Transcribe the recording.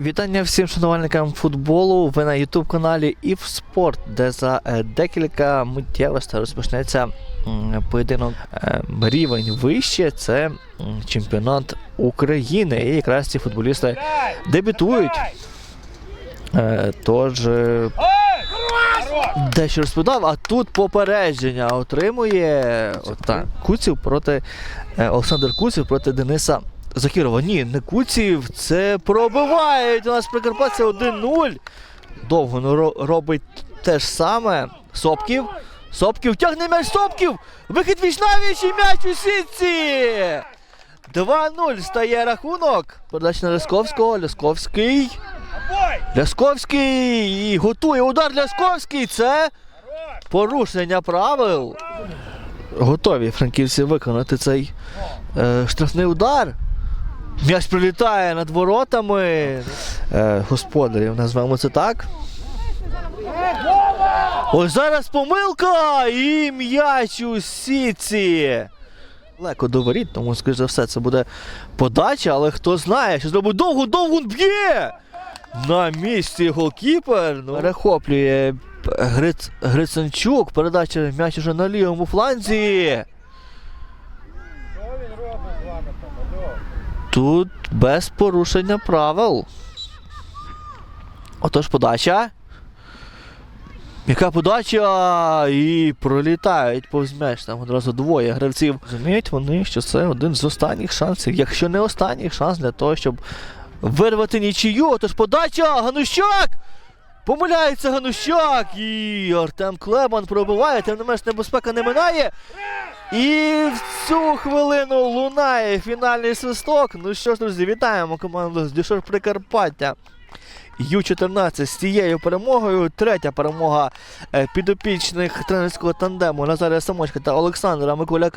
Вітання всім шанувальникам футболу. Ви на Ютуб каналі ІФ Спорт, де за е, декілька миттєвостей розпочнеться поєдинок е, рівень вище. Це чемпіонат України. І якраз ці футболісти дебютують. Е, Тож дещо розповідав, а тут попередження отримує Куців проти Олександр Куців проти Дениса Захірова. Ні, не Куців, це пробивають. У нас Прикарпаття 1-0. Довго ну, робить те ж саме. Сопків. Сопків тягне м'яч Сопків! Вихід віч навіч і м'яч у сітці! 2-0 стає рахунок. Передача на Лясковського. Лясковський. Лясковський і готує удар Лясковський. Це порушення правил. Готові франківці виконати цей е, штрафний удар. М'яч прилітає над воротами. Е, господарів, назвемо це так. Ось зараз помилка і м'яч у сітці. Далеко до воріт, тому, скоріш за все, це буде подача, але хто знає, що зробить довго, довго б'є! На місці голкіпер ну, перехоплює Гриц, Грицанчук. Передача м'яч уже на лівому фланзі. Що він робить з вами там? Тут без порушення правил. Отож подача. Яка подача? І пролітають повз м'яч. Там одразу двоє гравців. Розуміють вони, що це один з останніх шансів, якщо не останній шанс для того, щоб вирвати нічию. Отож подача! Ганущак! Помиляється Ганущак! І Артем Клебан пробиває, тим не менш небезпека не минає. І в цю хвилину лунає фінальний свисток. Ну що ж, друзі, вітаємо команду з Дюшор Прикарпаття. Ю-14 з цією перемогою. Третя перемога е, підопічних тренерського тандему Назарія Самочка та Олександра Миколяка.